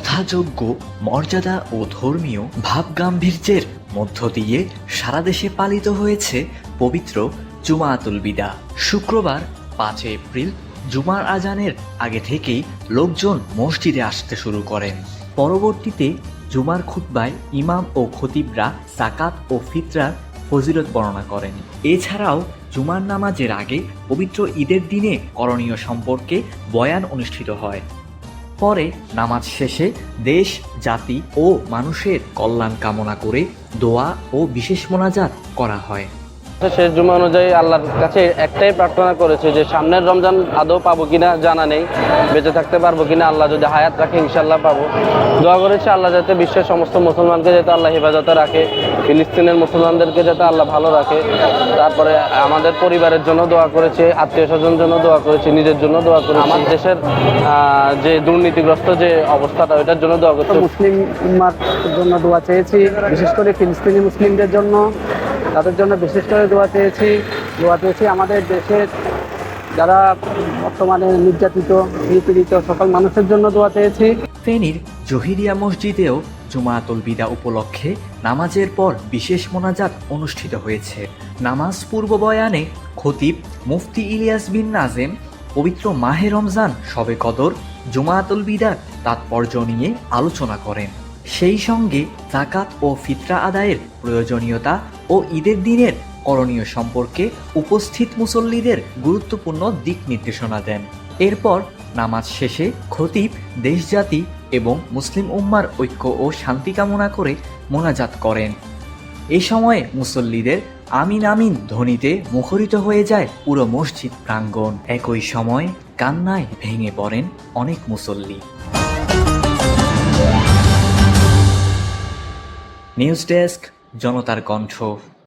যথাযোগ্য মর্যাদা ও ধর্মীয় ভাবগাম্ভীর্যের মধ্য দিয়ে সারা দেশে পালিত হয়েছে পবিত্র জুমাতুল বিদা। শুক্রবার পাঁচ এপ্রিল জুমার আজানের আগে থেকেই লোকজন মসজিদে আসতে শুরু করেন। পরবর্তীতে জুমার খুতবায় ইমাম ও খতিবরা সাকাত ও ফিতরার ফজিলত বর্ণনা করেন। এছাড়াও জুমার নামাজের আগে পবিত্র ঈদের দিনে করণীয় সম্পর্কে বয়ান অনুষ্ঠিত হয়। পরে নামাজ শেষে দেশ, জাতি ও মানুষের কল্যাণ কামনা করে দোয়া ও বিশেষ মোনাজাত করা হয়। শেষ জুমা অনুযায়ী আল্লাহর কাছে একটাই প্রার্থনা করেছে যে সামনের রমজান আদৌ পাবো কিনা জানা নেই বেঁচে থাকতে পারব কিনা আল্লাহ যদি হায়াত রাখে ইনশাল্লাহ পাবো। দোয়া করেছে আল্লাহ যাতে বিশ্বের সমস্ত মুসলমানকে যাতে আল্লাহ হেফাজতে রাখে ফিলিস্তিনের মুসলমানদেরকে যাতে আল্লাহ ভালো রাখে। তারপরে আমাদের পরিবারের জন্য দোয়া করেছে আত্মীয় স্বজন জন্য দোয়া করেছে নিজের জন্য দোয়া করেছে। আমার দেশের যে দুর্নীতিগ্রস্ত যে অবস্থাটা ওইটার জন্য দোয়া করছে মুসলিম উম্মার জন্য দোয়া চেয়েছি। বিশেষ করে ফিলিস্তিনি মুসলিমদের জন্য। তাদের জন্য বিশেষ করে দোয়া চেয়েছি। দোয়া চেয়েছি আমাদের দেশের যারা বর্তমানে নির্যাতিত, নিপীড়িত সকল মানুষের জন্য দোয়া চেয়েছি। ফেনীর জহিরিয়া মসজিদেও জুমাতুল বিদা উপলক্ষে নামাজের পর বিশেষ মোনাজাত অনুষ্ঠিত হয়েছে। নামাজ পূর্ব বয়ানে খতিব মুফতি ইলিয়াস বিন নাজেম, পবিত্র মাহে রমজান শবে কদর জুমাতুল বিদার তাৎপর্য নিয়ে আলোচনা করেন। সেই সঙ্গে জাকাত ও ফিতরা আদায়ের প্রয়োজনীয়তা ও ঈদের দিনের করণীয় সম্পর্কে উপস্থিত মুসল্লিদের গুরুত্বপূর্ণ দিক নির্দেশনা দেন। এরপর নামাজ শেষে খতিব, দেশজাতি এবং মুসলিম উম্মার ঐক্য ও শান্তি কামনা করে মোনাজাত করেন। এ সময়ে মুসল্লিদের আমিন আমিন ধ্বনিতে মুখরিত হয়ে যায় পুরো মসজিদ প্রাঙ্গণ। একই সময় কান্নায় ভেঙে পড়েন অনেক মুসল্লি। নিউজ ডেস্ক জনতার কণ্ঠ।